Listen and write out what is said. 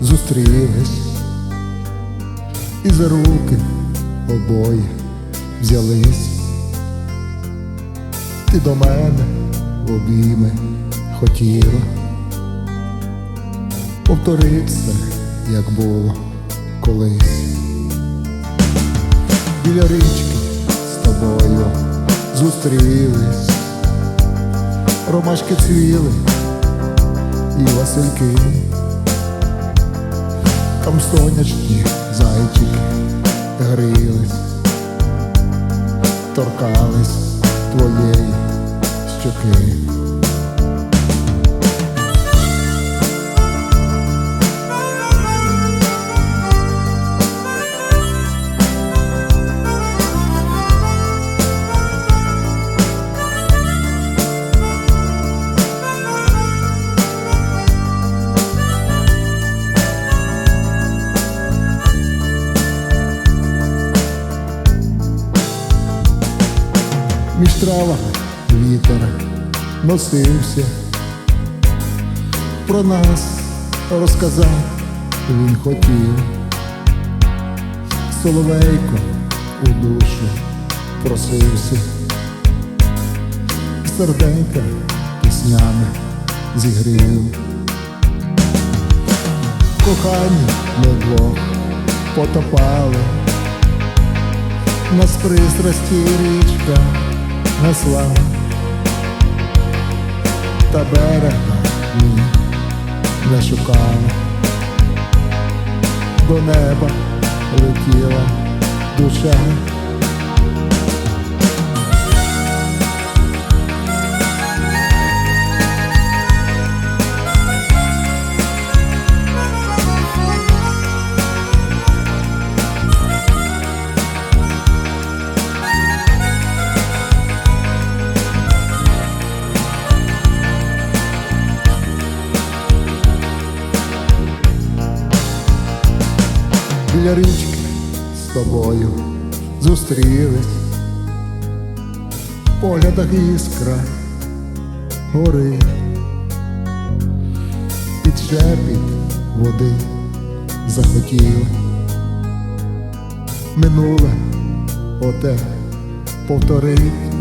зустрілись і за руки обоє взялись. Ти до мене в обійми хотіла повторити все, як було колись. Біля річки з тобою зустрілись, ромашки цвіли і васильки, там сонячні зайчики грились, торкались твоєї щоки. Між травами вітер носився, про нас розказав він хотів, соловейко у душу просився, серденька піснями зігрів. Кохані ми двох потопали, нас пристрасті річка несла, та берега ми не шукала, до неба летіла душа. Біля річки з тобою зустрілись, в поглядах іскра гори, під шепіт води захотіли, минуле оте повторить.